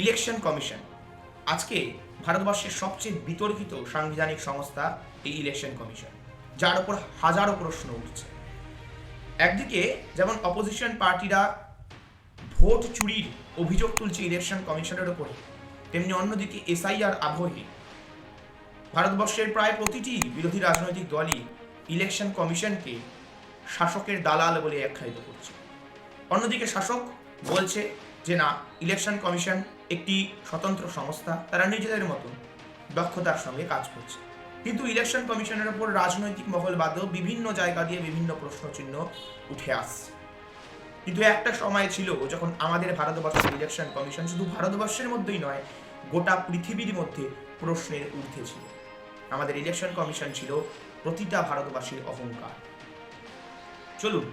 Election commission. আজকে ভারতবর্ষের সবচেয়ে বিতর্কিত সাংবিধানিক সংস্থা এই ইলেকশন কমিশন, যার উপর হাজারো প্রশ্ন উঠছে। একদিকে যেমন অপোজিশন পার্টিরা ভোট চুরির অভিযোগ তুলছে ইলেকশন কমিশনের ওপরে, তেমনি অন্যদিকে এসআইআর আবহে ভারতবর্ষের প্রায় প্রতিটি বিরোধী রাজনৈতিক দলই ইলেকশন কমিশনকে শাসকের দালাল বলে আখ্যায়িত করছে। অন্যদিকে শাসক বলছে যে না, ইলেকশন কমিশন একটি স্বতন্ত্র সংস্থা, তারা নিজেদের মতন দক্ষতার সঙ্গে কাজ করছে। কিন্তু ইলেকশন কমিশনের ওপর রাজনৈতিক মহল বাদেও বিভিন্ন জায়গা দিয়ে বিভিন্ন প্রশ্নচিহ্ন উঠে আসছে। কিন্তু একটা সময় ছিল যখন আমাদের ভারতবর্ষের ইলেকশন কমিশন শুধু ভারতবর্ষের মধ্যেই নয়, গোটা পৃথিবীর মধ্যে প্রশ্নের ঊর্ধ্বে ছিল। আমাদের ইলেকশন কমিশন ছিল প্রতিটা ভারতবাসীর অহংকার। চলুন,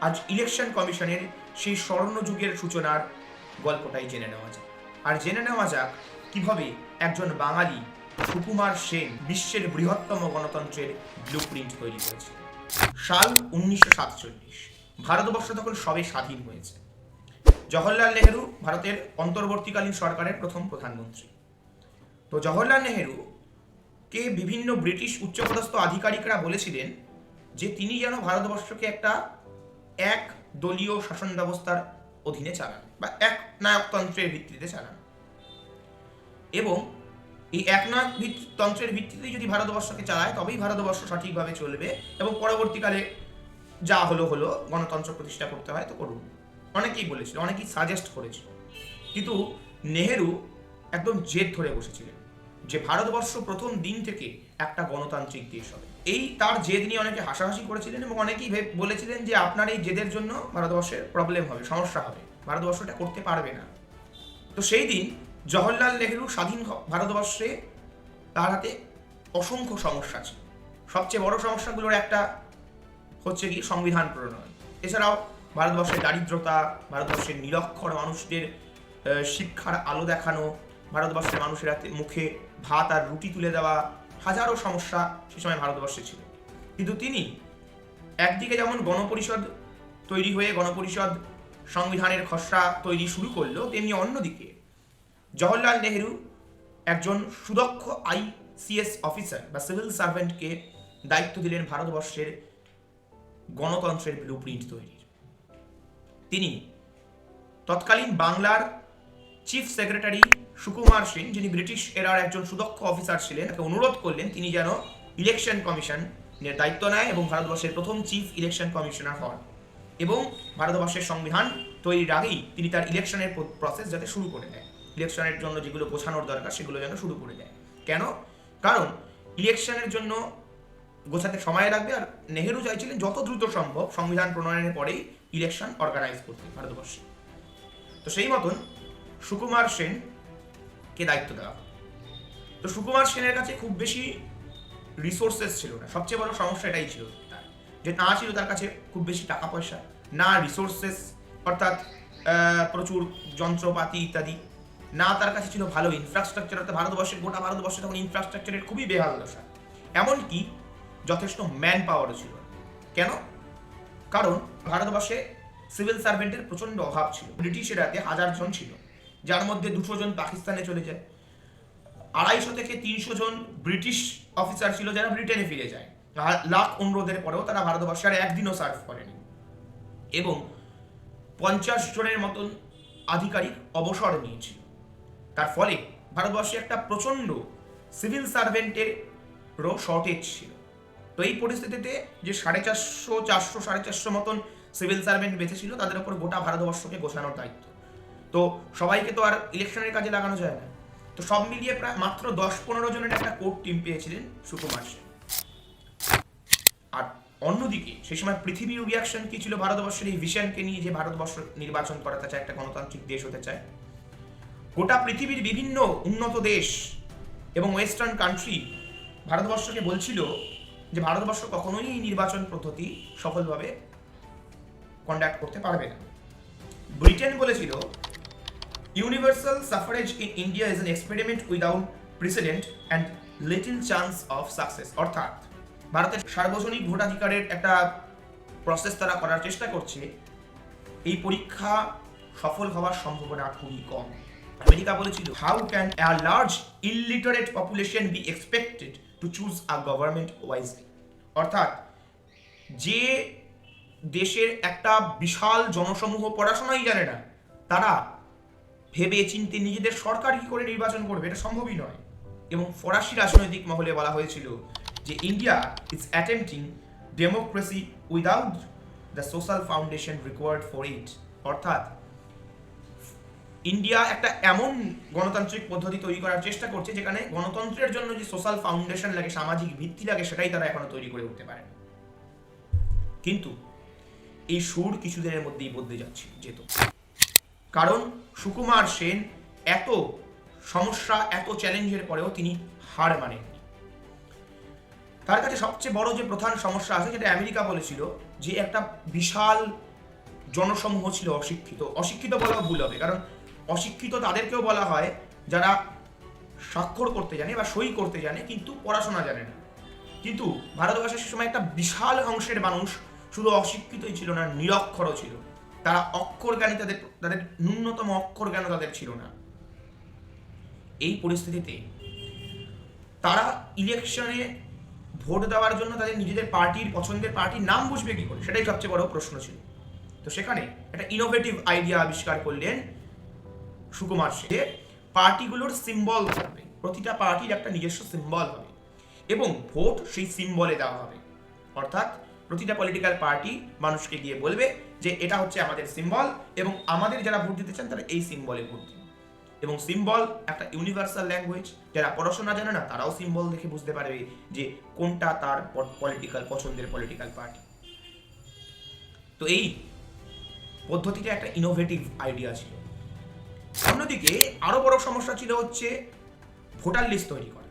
আজ ইলেকশন কমিশনের সেই স্বর্ণযুগের সূচনার গল্পটাই জেনে নেওয়া যাক। আর জেনে নেওয়া যাক কীভাবে একজন বাঙালি সুকুমার সেন বিশ্বের বৃহত্তম গণতন্ত্রের ব্লু প্রিন্ট তৈরি করেছে। সাল উনিশশো সাতচল্লিশ, ভারতবর্ষ তখন সবে স্বাধীন হয়েছে। জওহরলাল নেহেরু ভারতের অন্তর্বর্তীকালীন সরকারের প্রথম প্রধানমন্ত্রী। তো জওহরলাল নেহেরু কে বিভিন্ন ব্রিটিশ উচ্চপদস্থ আধিকারিকরা বলেছিলেন যে তিনি যেন ভারতবর্ষকে একটা এক দলীয় শাসন ব্যবস্থার অধীনে চালান, বা এক নায়কতন্ত্রের ভিত্তিতে চালান। এবং এই একনায়ক তন্ত্রের ভিত্তিতে যদি ভারতবর্ষকে চালায়, তবেই ভারতবর্ষ সঠিকভাবে চলবে এবং পরবর্তীকালে যা হলো হলো গণতন্ত্র প্রতিষ্ঠা করতে হয়, তো করুন। অনেকেই বলেছিল, অনেকেই সাজেস্ট করেছিল। কিন্তু নেহেরু একদম জেদ ধরে বসেছিলেন। যে ভারতবর্ষ প্রথম দিন থেকে একটা গণতান্ত্রিক দেশ হবে। এই তার জেদ নিয়ে অনেকে হাসাহাসি করেছিলেন এবং অনেকেই বলেছিলেন যে আপনার এই জেদের জন্য ভারতবর্ষের প্রবলেম হবে, সমস্যা হবে। ভারতবর্ষটা করতে পারবে না। তো সেই দিন জওহরলাল নেহেরু স্বাধীন ভারতবর্ষে তার হাতে অসংখ্য সমস্যা ছিল। সবচেয়ে বড় সমস্যাগুলোর একটা হচ্ছে কি সংবিধান প্রণয়ন। এছাড়াও ভারতবর্ষের দারিদ্রতা, ভারতবর্ষের নিরক্ষর মানুষদের শিক্ষার আলো দেখানো ভারতবর্ষের মানুষের হাতে মুখে ভাত আর রুটি তুলে দেওয়া হাজারো সমস্যা সে সময় ভারতবর্ষে ছিল। কিন্তু তিনি একদিকে যেমন গণপরিষদ তৈরি হয়ে গণপরিষদ সংবিধানের খসড়া তৈরি শুরু করল, তেমনি অন্যদিকে জওহরলাল নেহেরু একজন সুদক্ষ আইসিএস অফিসার বা সিভিল সার্ভেন্টকে দায়িত্ব দিলেন ভারতবর্ষের গণতন্ত্রের ব্লু প্রিন্ট তৈরির। তিনি তৎকালীন বাংলার চিফ সেক্রেটারি সুকুমার সিং, যিনি ব্রিটিশ এরার একজন সুদক্ষ অফিসার ছিলেন, তাকে অনুরোধ করলেন তিনি যেন ইলেকশন কমিশনের দায়িত্ব নেয় এবং ভারতবর্ষের প্রথম চিফ ইলেকশন কমিশনার হন। এবং ভারতবর্ষের সংবিধান তৈরির আগেই তিনি তার ইলেকশনের প্রসেস যাতে শুরু করে দেয় ইলেকশনের জন্য যেগুলো গোছানোর দরকার, সেগুলো যেন শুরু করে দেয় কেন? কারণ ইলেকশনের জন্য গোছাতে সময় লাগবে আর নেহেরু চাইছিলেন যত দ্রুত সম্ভব সংবিধান প্রণয়নের পরেই ইলেকশন অর্গানাইজ করতে ভারতবর্ষে। তো সেই মতন সুকুমার সেন কে দায়িত্ব দেওয়া। তো সুকুমার সেনের কাছে খুব বেশি রিসোর্সেস ছিল না। সবচেয়ে বড় সমস্যা এটাই ছিল তার, যে না ছিল তার কাছে খুব বেশি টাকা পয়সা, না রিসোর্সেস অর্থাৎ প্রচুর যন্ত্রপাতি ইত্যাদি, না তার কাছে ছিল ভালো ইনফ্রাস্ট্রাকচার অর্থাৎ ভারতবর্ষের, গোটা ভারতবর্ষে তখন ইনফ্রাস্ট্রাকচারের খুবই বেহাল দশা। এমনকি যথেষ্ট ম্যান পাওয়ারও ছিল কেন? কারণ ভারতবর্ষে সিভিল সার্ভেন্টের প্রচণ্ড অভাব ছিল। ব্রিটিশের হাতে হাজার জন ছিল। যার মধ্যে দুশো জন পাকিস্তানে চলে যায়। আড়াইশো থেকে তিনশো জন ব্রিটিশ অফিসার ছিল যারা ব্রিটেনে ফিরে যায়। লাখ অনুরোধের পরেও তারা ভারতবর্ষে আর একদিনও সার্ভ করেনি। এবং পঞ্চাশ জনের মতন আধিকারিক অবসর নিয়েছিল। তার ফলে ভারতবর্ষে একটা প্রচণ্ড সিভিল সার্ভেন্টের শর্টেজ ছিল। তো এই পরিস্থিতিতে যে সাড়ে চারশো চারশো, সাড়ে চারশো মতন সিভিল সার্ভেন্ট বেঁচে ছিল, তাদের উপর গোটা ভারতবর্ষকে গোছানোর দায়িত্ব। তো সবাইকে তো আর ইলেকশনের কাজে লাগানো যায় না। তো সব মিলিয়ে প্রায় মাত্র দশ পনেরো জনের একটা কোর্ট টিম পেয়েছিলেন সুকুমার সেন। আর অন্যদিকে সেই সময় পৃথিবীর রিয়াকশন কি ছিল ভারতবর্ষের? এই ভিশনকে নিয়ে যে ভারতবর্ষ নির্বাচন করাতে চায়, একটা গণতান্ত্রিক দেশ হতে চায়। গোটা পৃথিবীর বিভিন্ন উন্নত দেশ এবং ওয়েস্টার্ন কান্ট্রি ভারতবর্ষকে বলছিল যে ভারতবর্ষ কখনোই এই নির্বাচন পদ্ধতি সফলভাবে কন্ডাক্ট করতে পারবে না। ব্রিটেন বলেছিল universal suffrage in India is an experiment without precedent and little chance of success অর্থাৎ ভারতের সার্বজনীন ভোটাধিকারের একটা প্রসেস তারা করার চেষ্টা করছে, এই পরীক্ষা সফল হওয়ার সম্ভাবনা খুবই কম। আমেরিকা বলেছিল how can a large illiterate population be expected to choose a government wisely অর্থাৎ যে দেশের একটা বিশাল জনসমূহ পড়াশোনাই জানে না, তারা ভেবে চিনতে নিজেদের সরকার কি করে নির্বাচন করবে, এটা সম্ভবই নয়। এবং ফরাসি রাজনৈতিক মহলে বলা হয়েছিল যে India is attempting democracy without the social foundation required for it অর্থাৎ, ইন্ডিয়া একটা এমন গণতান্ত্রিক পদ্ধতি তৈরি করার চেষ্টা করছে যেখানে গণতন্ত্রের জন্য যে সোশ্যাল ফাউন্ডেশন লাগে, সামাজিক ভিত্তি লাগে, সেটাই তারা এখনও তৈরি করে উঠতে পারে কিন্তু এই সুর কিছুদিনের মধ্যেই বদলে যাচ্ছে যেত কারণ সুকুমার সেন এত সমস্যা, এত চ্যালেঞ্জের পরেও তিনি হার মানেননি। তার কাছে সবচেয়ে বড় যে প্রধান সমস্যা আছে, যেটা আমেরিকা বলেছিল, যে একটা বিশাল জনসমূহ ছিল অশিক্ষিত। অশিক্ষিত বলা ভুল হবে, কারণ অশিক্ষিত তাদেরকেও বলা হয় যারা স্বাক্ষর করতে জানে বা সই করতে জানে, কিন্তু পড়াশোনা জানে না। কিন্তু ভারতবর্ষে সে সময় একটা বিশাল অংশের মানুষ শুধু অশিক্ষিতই ছিল না, নিরক্ষরও ছিল। তারা অক্ষর জ্ঞানী তাদের তাদের ন্যূনতম অক্ষর জ্ঞান তাদের ছিল না। এই পরিস্থিতিতে তারা ইলেকশনে ভোট দেওয়ার জন্য তাদের নিজেদের পার্টির পছন্দের পার্টির নাম বুঝবে কি করে? সেটাই সবচেয়ে বড় প্রশ্ন ছিল। তো সেখানে একটা ইনোভেটিভ আইডিয়া আবিষ্কার করলেন সুকুমার সে পার্টিগুলোর সিম্বল থাকবে প্রতিটা পার্টির একটা নিজস্ব সিম্বল হবে এবং ভোট সেই সিম্বলে দেওয়া হবে। অর্থাৎ প্রতিটা পলিটিক্যাল পার্টি মানুষকে গিয়ে বলবে যে এটা হচ্ছে আমাদের সিম্বল এবং আমাদের যারা ভোট দিতে চান তারা এই সিম্বলে ভোট দিন। এবং সিম্বল একটা ইউনিভার্সাল ল্যাঙ্গুয়েজ যারা পড়াশোনা জানে না তারাও সিম্বল দেখে বুঝতে পারবে যে কোনটা তার পলিটিক্যাল পছন্দের পলিটিক্যাল পার্টি তো এই পদ্ধতিটা একটা ইনোভেটিভ আইডিয়া ছিল। অন্যদিকে আরও বড় সমস্যা ছিল হচ্ছে ভোটার লিস্ট তৈরি করা।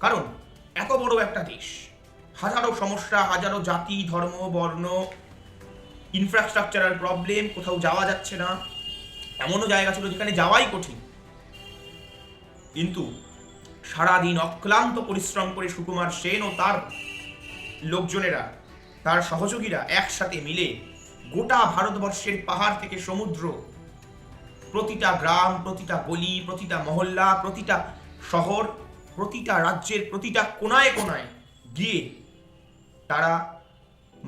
কারণ এত বড় একটা দেশ হাজারো সমস্যা, হাজারো জাতি, ধর্ম, বর্ণ ইনফ্রাস্ট্রাকচারাল প্রবলেম কোথাও যাওয়া যাচ্ছে না। এমনও জায়গা ছিল যেখানে যাওয়াই কঠিন। কিন্তু সারাদিন অক্লান্ত পরিশ্রম করে সুকুমার সেন ও তার লোকজনেরা, তার সহযোগীরা একসাথে মিলে গোটা ভারতবর্ষের পাহাড় থেকে সমুদ্র, প্রতিটা গ্রাম, প্রতিটা গলি, প্রতিটা মহল্লা, প্রতিটা শহর, প্রতিটা রাজ্যের প্রতিটা কোনায় কোনায় গিয়ে তারা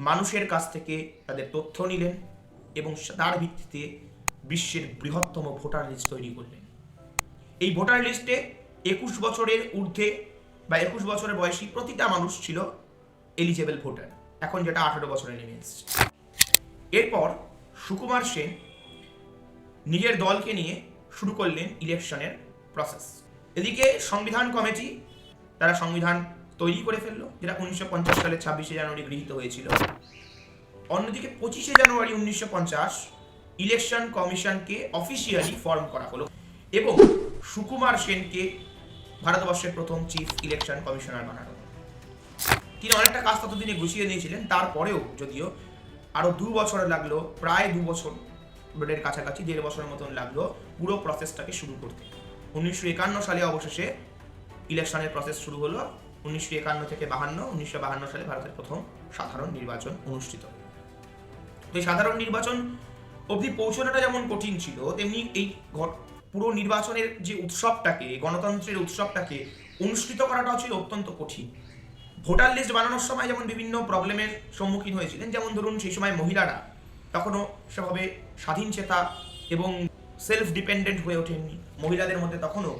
মানুষের কাছ থেকে তাদের তথ্য নিলেন এবং তার ভিত্তিতে বিশ্বের বৃহত্তম ভোটার লিস্ট তৈরি করলেন। এই ভোটার লিস্টে একুশ বছরের ঊর্ধ্বে বা একুশ বছরের বয়সী প্রতিটা মানুষ ছিল এলিজেবল ভোটার। এখন যেটা আঠারো বছরে নেমে এসছে এরপর সুকুমার সেন নিজের দলকে নিয়ে শুরু করলেন ইলেকশনের প্রসেস এদিকে সংবিধান কমিটি, তারা সংবিধান তৈরি করে ফেলল, যেটা উনিশশো পঞ্চাশ সালের ছাব্বিশে জানুয়ারি গৃহীত হয়েছিল। অন্যদিকে পঁচিশে জানুয়ারি উনিশশো পঞ্চাশ ইলেকশন কমিশনকে অফিসিয়ালি ফর্ম করা হলো এবং সুকুমার সেনকে ভারতবর্ষের প্রথম চিফ ইলেকশন কমিশনার বানানো তিনি অনেকটা কাজ ততদিনে গুছিয়ে নিয়েছিলেন, তারপরেও যদিও আরও দু বছর লাগল, প্রায় দু বছর এর কাছাকাছি, দেড় বছরের মতন লাগল পুরো প্রসেসটাকে শুরু করতে। উনিশশো একান্ন সালে অবশেষে ইলেকশনের প্রসেস শুরু হলো। উনিশশো একান্ন থেকে বাহান্ন, উনিশশো বাহান্ন সালে ভারতের প্রথম সাধারণ নির্বাচন অনুষ্ঠিত। তো এই সাধারণ নির্বাচন অবধি পৌঁছানোটা যেমন কঠিন ছিল, তেমনি এই পুরো নির্বাচনের যে উৎসবটাকে, গণতন্ত্রের উৎসবটাকে অনুষ্ঠিত করাটাও ছিল অত্যন্ত কঠিন। ভোটার লিস্ট বানানোর সময় যেমন বিভিন্ন প্রবলেমের সম্মুখীন হয়েছিলেন, যেমন ধরুন সেই সময় মহিলারা তখনও সেভাবে স্বাধীন চেতা এবং সেলফ ডিপেন্ডেন্ট হয়ে ওঠেননি। মহিলাদের মধ্যে তখনও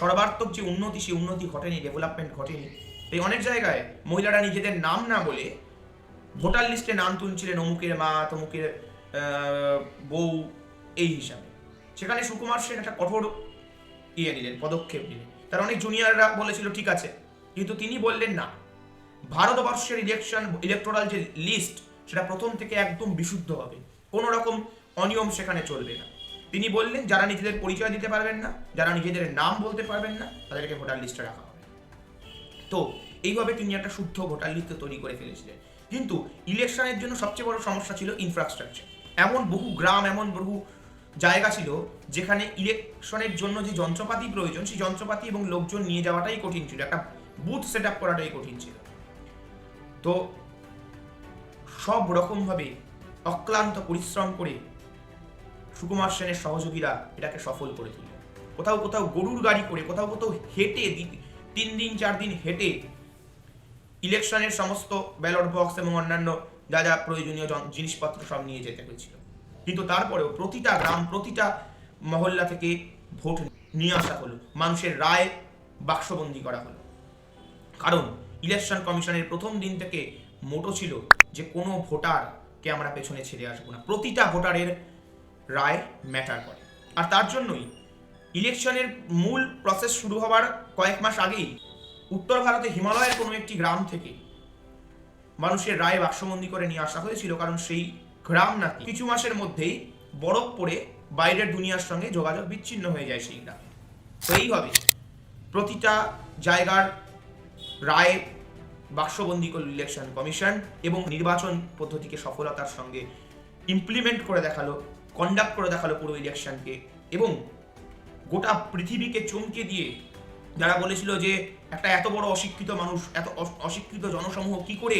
সর্বাত্মক যে উন্নতি, সেই উন্নতি ঘটেনি ডেভেলপমেন্ট ঘটেনি। তাই অনেক জায়গায় মহিলারা নিজেদের নাম না বলে ভোটার লিস্টে নাম তুলছিলেন অমুকের মা, তমুকের বউ, এই হিসাবে। সেখানে সুকুমার সেন একটা কঠোর ইয়ে নিলেন, পদক্ষেপ নিলেন। তার অনেক জুনিয়ররা বলেছিল, ঠিক আছে। কিন্তু তিনি বললেন, না। ভারতবর্ষের ইলেকশন ইলেকটোরাল যে লিস্ট সেটা প্রথম থেকে একদম বিশুদ্ধ হবে। কোনো রকম অনিয়ম সেখানে চলবে না। তিনি বললেন, যারা নিজেদের পরিচয় দিতে পারবেন না, যারা নিজেদের নাম বলতে পারবেন না, তাদেরকে ভোটার লিস্টে রাখা হবে। তো, এইভাবে তিনি একটা শুদ্ধ ভোটার লিস্ট তৈরি করে ফেলেছিলেন। কিন্তু ইলেকশনের জন্য সবচেয়ে বড় সমস্যা ছিল ইনফ্রাস্ট্রাকচার এমন বহু গ্রাম, এমন বহু জায়গা ছিল যেখানে ইলেকশনের জন্য যে যন্ত্রপাতি প্রয়োজন, সেই যন্ত্রপাতি এবং লোকজন নিয়ে যাওয়াটাই কঠিন ছিল। একটা বুথ সেট আপ করাটাই কঠিন ছিল। তো, সব রকমভাবে অক্লান্ত পরিশ্রম করে সুকুমার সেনের সহযোগীরা এটাকে সফল করে তুলল কোথাও কোথাও গরুর গাড়ি করে, কোথাও কোথাও হেঁটে তিন দিন, চার দিন হেঁটে ইলেকশনের সমস্ত ব্যালট বক্স এবং অন্যান্য যা যা প্রয়োজনীয় জিনিসপত্র সব নিয়ে যেতে হয়েছিল। কিন্তু তারপরেও প্রতিটা গ্রাম, প্রতিটা মহল্লা থেকে ভোট নিয়ে আসা হলো। মানুষের রায় বাক্সবন্দি করা হলো। কারণ ইলেকশন কমিশনের প্রথম দিন থেকে মোটো ছিল যে কোনো ভোটারকে আমরা পেছনে ছেড়ে আসব না। প্রতিটা ভোটারের রায় ম্যাটার করে। আর তার জন্যই ইলেকশনের মূল প্রসেস শুরু হওয়ার কয়েক মাস আগেই উত্তর ভারতে হিমালয়ের কোনো একটি গ্রাম থেকে মানুষের রায় বাক্সবন্দি করে নিয়ে আসা হয়েছিল, কারণ সেই গ্রাম নাকি কিছু মাসের মধ্যেই বরফ পড়ে বাইরের দুনিয়ার সঙ্গে যোগাযোগ বিচ্ছিন্ন হয়ে যায় সেই গ্রামে। তো এইভাবে প্রতিটা জায়গার রায় বাক্সবন্দি করল ইলেকশন কমিশন এবং নির্বাচন পদ্ধতিকে সফলতার সঙ্গে ইমপ্লিমেন্ট করে দেখাল কন্ডাক্ট করে দেখাল পুরো ইলেকশনকে এবং গোটা পৃথিবীকে চমকে দিয়ে যারা বলেছিল যে একটা এত বড় অশিক্ষিত মানুষ, এত অশিক্ষিত জনসমূহ কি করে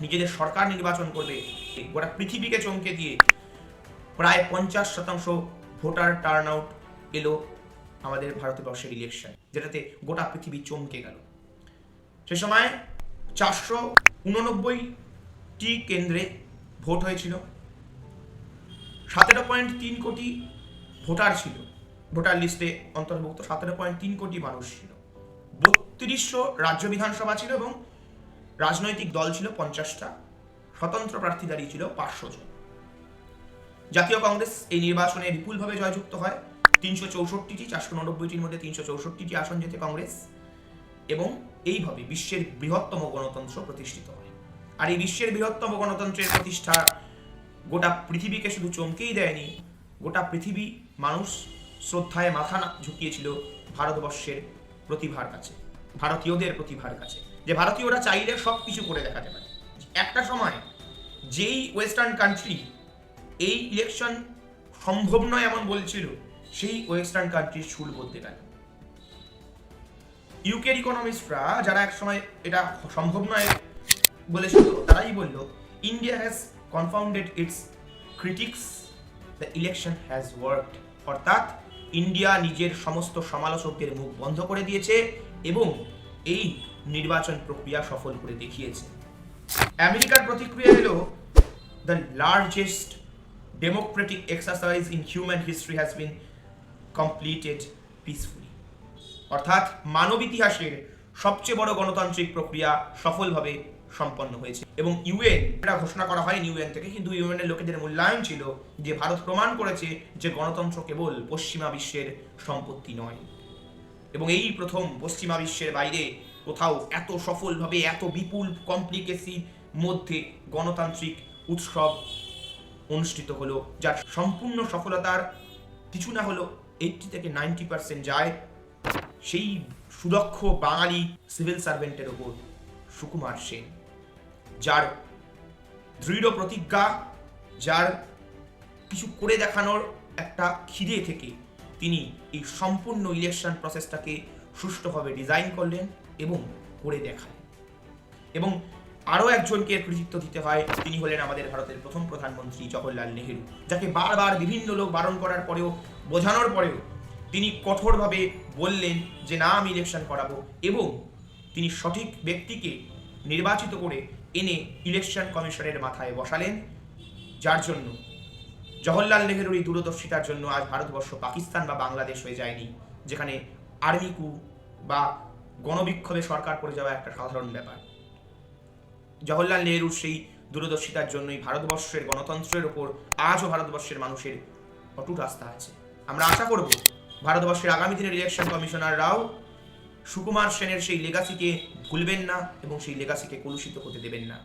নিজেদের সরকার নির্বাচন করবে? গোটা পৃথিবীকে চমকে দিয়ে প্রায় পঞ্চাশ শতাংশ ভোটার টার্ন আউট এলো আমাদের ভারতবর্ষের ইলেকশন যেটাতে গোটা পৃথিবী চমকে গেল। সে সময় চারশো উননব্বইটি কেন্দ্রে ভোট হয়েছিল। সতেরো পয়েন্ট তিন কোটি ভোটার ছিল। ভোটার লিস্টে অন্তর্ভুক্ত সতেরো পয়েন্ট তিন কোটি মানুষ ছিল। বত্রিশশো রাজ্য বিধানসভা ছিল এবং রাজনৈতিক দল ছিল পঞ্চাশটা। স্বতন্ত্র প্রার্থী দাঁড়িয়ে ছিল পাঁচশো জন। জাতীয় কংগ্রেস এই নির্বাচনে বিপুলভাবে জয়যুক্ত হয়। তিনশো চৌষট্টিটি, চারশো উননব্বইটির মধ্যে তিনশো চৌষট্টিটি আসন জেতে কংগ্রেস এবং এইভাবে বিশ্বের বৃহত্তম গণতন্ত্র প্রতিষ্ঠিত হয়। আর এই বিশ্বের বৃহত্তম গণতন্ত্রের প্রতিষ্ঠা গোটা পৃথিবীকে শুধু চমকেই দেয়নি, গোটা পৃথিবী মানুষ শ্রদ্ধায় মাথা ঝুঁকিয়েছিল ভারতবর্ষের প্রতিভার কাছে, ভারতীয়দের প্রতিভার কাছে। যে ভারতীয়রা চাইলে সব কিছু করে দেখাতে পারে। একটা সময় যেই ওয়েস্টার্ন কান্ট্রি এই ইলেকশন সম্ভব নয় এমন বলছিল, সেই ওয়েস্টার্ন কান্ট্রির সুর বলতে গেল। ইউকের ইকোনমিস্টরা যারা একসময় এটা সম্ভব নয় বলেছিল, তারাই বলল India has confounded its critics the election has worked অর্থাৎ, ইন্ডিয়া নিজের সমস্ত সমালোচকদের মুখ বন্ধ করে দিয়েছে এবং এই নির্বাচন প্রক্রিয়া সফল করে দেখিয়েছে। আমেরিকার প্রতিক্রিয়া হলো the largest democratic exercise in human history has been completed peacefully অর্থাৎ, মানব ইতিহাসের সবচেয়ে বড় গণতান্ত্রিক প্রক্রিয়া সফলভাবে সম্পন্ন হয়েছে। এবং ইউএন, এটা ঘোষণা করা হয়নি ইউএন থেকে, কিন্তু ইউএন এর লোকেদের মূল্যায়ন ছিল যে ভারত প্রমাণ করেছে যে গণতন্ত্র কেবল পশ্চিমা বিশ্বের সম্পত্তি নয়। এবং এই প্রথম পশ্চিমা বিশ্বের বাইরে কোথাও এত সফলভাবে, এত বিপুল কমপ্লিকেসির মধ্যে গণতান্ত্রিক উৎসব অনুষ্ঠিত হলো, যার সম্পূর্ণ সফলতার কিছু না হলো এইটটি থেকে নাইনটি পার্সেন্ট যায় সেই সুদক্ষ বাঙালি সিভিল সার্ভেন্টের ওপর সুকুমার সেন। যার দৃঢ় প্রতিজ্ঞা, যার কিছু করে দেখানোর একটা খিদে থেকে তিনি এই সম্পূর্ণ ইলেকশন প্রসেসটাকে সুষ্ঠুভাবে ডিজাইন করলেন এবং করে দেখালেন। এবং আরও একজনকে কৃতিত্ব দিতে হয়, তিনি হলেন আমাদের ভারতের প্রথম প্রধানমন্ত্রী জওহরলাল নেহেরু, যাকে বারবার বিভিন্ন লোক বারণ করার পরেও, বোঝানোর পরেও তিনি কঠোরভাবে বললেন যে, না, আমি ইলেকশন করাবো। এবং তিনি সঠিক ব্যক্তিকে নির্বাচিত করে এনে ইলেকশন কমিশনের মাথায় বসালেন, যার জন্য জওহরলাল নেহেরুর এই দূরদর্শিতার জন্য আজ ভারতবর্ষ পাকিস্তান বা বাংলাদেশ হয়ে যায়নি, যেখানে আর্মি কু বা গণবিক্ষোভে সরকার পড়ে যাওয়া একটা সাধারণ ব্যাপার। জওহরলাল নেহরুর সেই দূরদর্শিতার জন্যই ভারতবর্ষের গণতন্ত্রের ওপর আজও ভারতবর্ষের মানুষের অটুট আস্থা আছে। আমরা আশা করব, ভারতবর্ষের আগামী দিনের ইলেকশন কমিশনাররাও সুকুমার সেনের সেই লেগাসিকে ভুলবেন না এবং সেই লেগাসিকে কলুষিত হতে দেবেন না।